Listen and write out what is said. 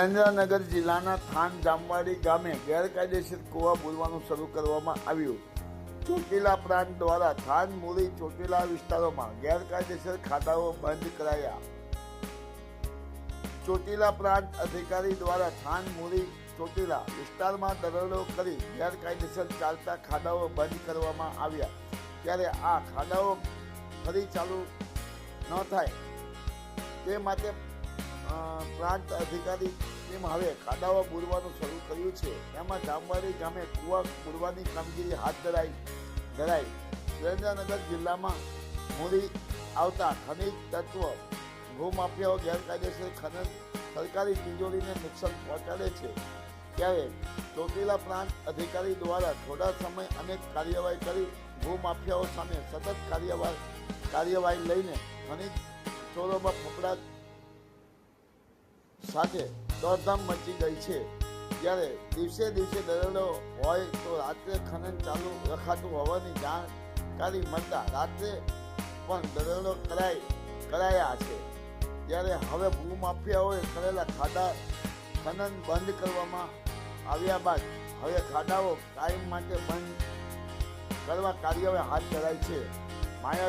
જિલ્લાના થાન જામવાડી ગામે ગેરકાયદેસર કૂવા બોલવાનું શરૂ કરવામાં આવ્યું. ચોટીલા પ્રાંત દ્વારા થાન મુરી ચોટીલા વિસ્તારોમાં ગેરકાયદેસર ખાતાઓ બંધ કરાયા. ચોટીલા પ્રાંત અધિકારી દ્વારા થાન મુરી ચોટીલા વિસ્તારમાં દરોડો કરી ગેરકાયદેસર ચાલતા ખાડાઓ બંધ કરવામાં આવ્યા. ત્યારે આ ખાડાઓ ફરી ચાલુ ન થાય. તે માટે પ્રાંત અધિકારી ટીમ હવે ખાડાઓ પૂરવાનું શરૂ કર્યું છે. એમાં જામવાડી ગામે કુવા પૂરવાની કામગીરી હાથ ધરાઈ ધરાઈ. સુરેન્દ્રનગર જિલ્લામાં મૂડી આવતા ખનિજ તત્વ, ભૂમાફિયાઓ ગેરકાયદેસર ખનન સરકારી તિજોરીને નુકસાન પહોંચાડે છે. ત્યારે ચોટીલા પ્રાંત અધિકારી દ્વારા થોડા સમય અનેક કાર્યવાહી કરી, ભૂમાફિયાઓ સામે સતત કાર્યવાહી કાર્યવાહી લઈને ખનિજ ચોરોમાં ફફડાટ સાથે દોડધામ મચી ગઈ છે. જ્યારે દિવસે દિવસે દરોડો હોય તો રાત્રે ખનન ચાલુ રખાતું હોવાની જાણકારી મળતા રાત્રે પણ દરોડો કરાય, કરાયા છે. ત્યારે હવે ભૂમાફિયાઓએ કરેલા ખાડા ખનન બંધ કરવામાં આવ્યા બાદ હવે ખાડાઓ કાયમ માટે બંધ કરવા કાર્યવાહી હાથ ધરાય છે.